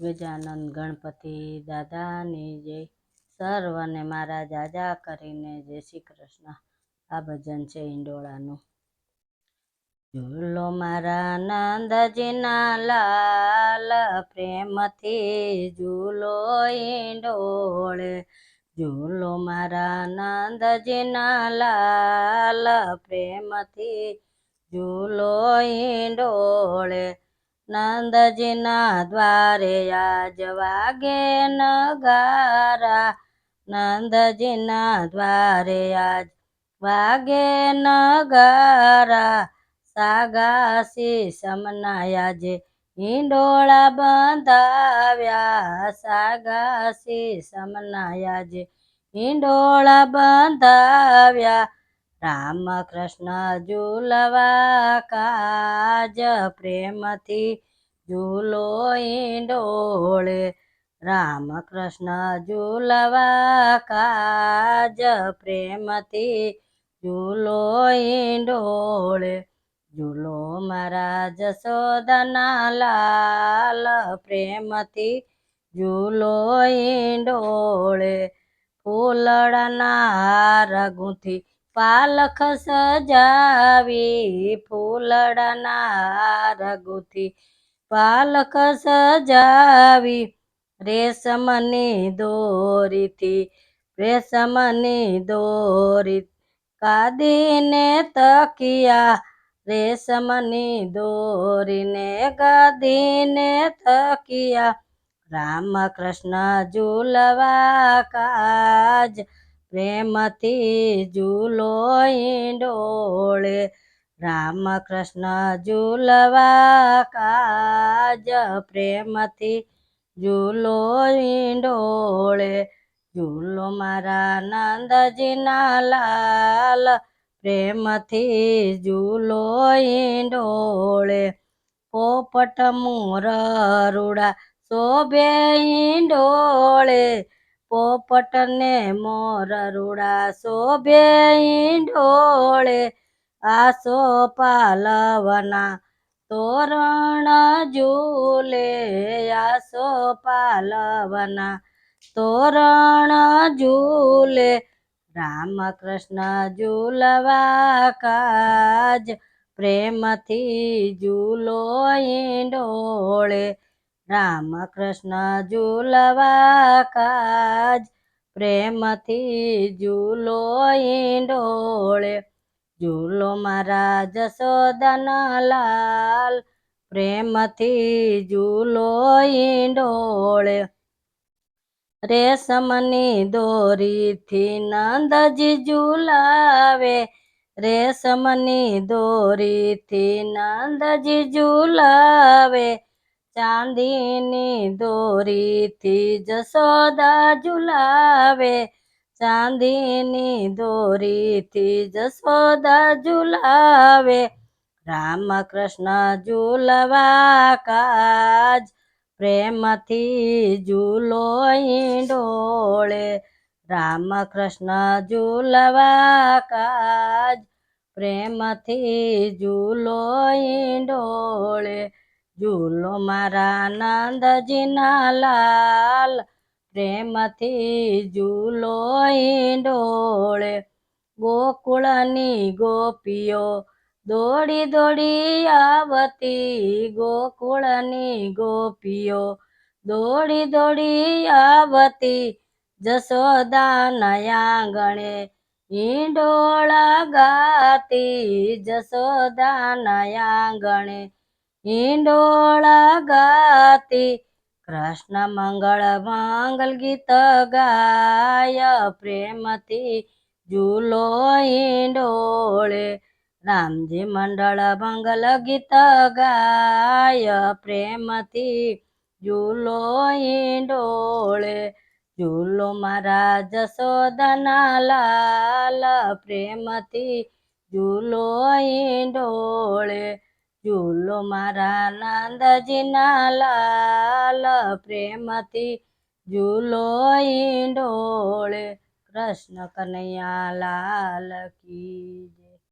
ગજાનંદ ગણપતિ દાદાની જય. સર્વને મારા જાજા કરીને જય શ્રી કૃષ્ણ. આ ભજન છે ઈંડોળાનું ઝૂલો મારા નંદજીના લાલ પ્રેમથી ઝૂલો ઈંડોળે ઝૂલો મારા નંદજીના લાલ પ્રેમથી ઝૂલો ઈંડોળે નંદજીના દ્વારે આજ વાગે નગારા. નંદજીના દ્વારે આજ વાગે નગારા. સાગાસી સમનાયા જે હિંડોળા બંધાવ્યા. સાગાસી સમનાયા જે હિંડોળા બંધાવ્યા. રામ કૃષ્ણ ઝૂલવા કાજ પ્રેમથી ઝૂલો ઈંડોળે. રામ કૃષ્ણ ઝૂલવા કાજ પ્રેમથી ઝૂલો ઈંડોળે. ઝૂલો મારા જશોદના લાલ પ્રેમથી ઝૂલો ઈંડોળે. ફૂલડના હાર પાલખ સજાવી ફૂલડાના રઘુથી પાલખ સજાવી રેશમની દોરીથી, રેશમની દોરી કાદીને તકિયા, રેશમની દોરીને ગાદીને તકિયા. રામ કૃષ્ણ ઝૂલવા કાજ પ્રેમથી ઝૂલો ઈંડોળે રામ કૃષ્ણ ઝૂલવા કાજ પ્રેમથી ઝૂલો ઈંડોળે ઝૂલો મારા નંદજીના લાલ. પ્રેમથી ઝૂલો ઈંડોળે પોપટ મોર રૂડા શોભે ઈંડોળે પોપટ ને મોર રૂડા શોભે ઈંડોળે આસો પાલવના તોરણ ઝૂલે, આસો પાલવના તોરણ ઝૂલે રામ કૃષ્ણ ઝૂલવા કાજ પ્રેમથી ઝૂલો ઈંડોળે રામ કૃષ્ણ ઝૂલવા કાજ, પ્રેમથી ઝૂલો ઈંડોળે. ઝૂલો મારા જશોદના લાલ, પ્રેમથી ઝૂલો ઈંડોળે. રેશમની દોરીથી નંદજી ઝૂલાવે, રેશમની દોરીથી નંદજી ઝૂલાવે. ચાંદીની દોરીથી જસોદા ઝુલાવે. ચાંદીની દોરીથી જસોદા ઝુલાવે. રામ કૃષ્ણ ઝૂલવા કાજ, પ્રેમથી ઝૂલો ડોળે. રામ કૃષ્ણ ઝૂલવા કાજ, પ્રેમથી ઝૂલો ઈંડોળે ઝૂલો મારા નંદજીના લાલ પ્રેમથી ઝૂલો ડોળે. ગોકુળની ગોપીઓ દોડી દોડી આવતી, ગોકુળની ગોપીઓ દોડી દોડી આવતી જશોદાના આંગણે ઈંડોળા ગાતી જશોદાના આંગણે ઈંડોળા ગાતી, કૃષ્ણ મંગળ મંગલ ગીત ગાય, પ્રેમથી ઝૂલો ઈંડોળે રામજી મંડળ મંગલ ગીત ગાય, પ્રેમથી ઝૂલો ઈંડોળે ઝૂલો મારા જશોદના લાલ, પ્રેમથી ઝૂલો ઈંડોળે ઝૂલો મારા નંદજીના લાલ પ્રેમથી ઝૂલો ડોળે કૃષ્ણ કનૈયા લાલ કી.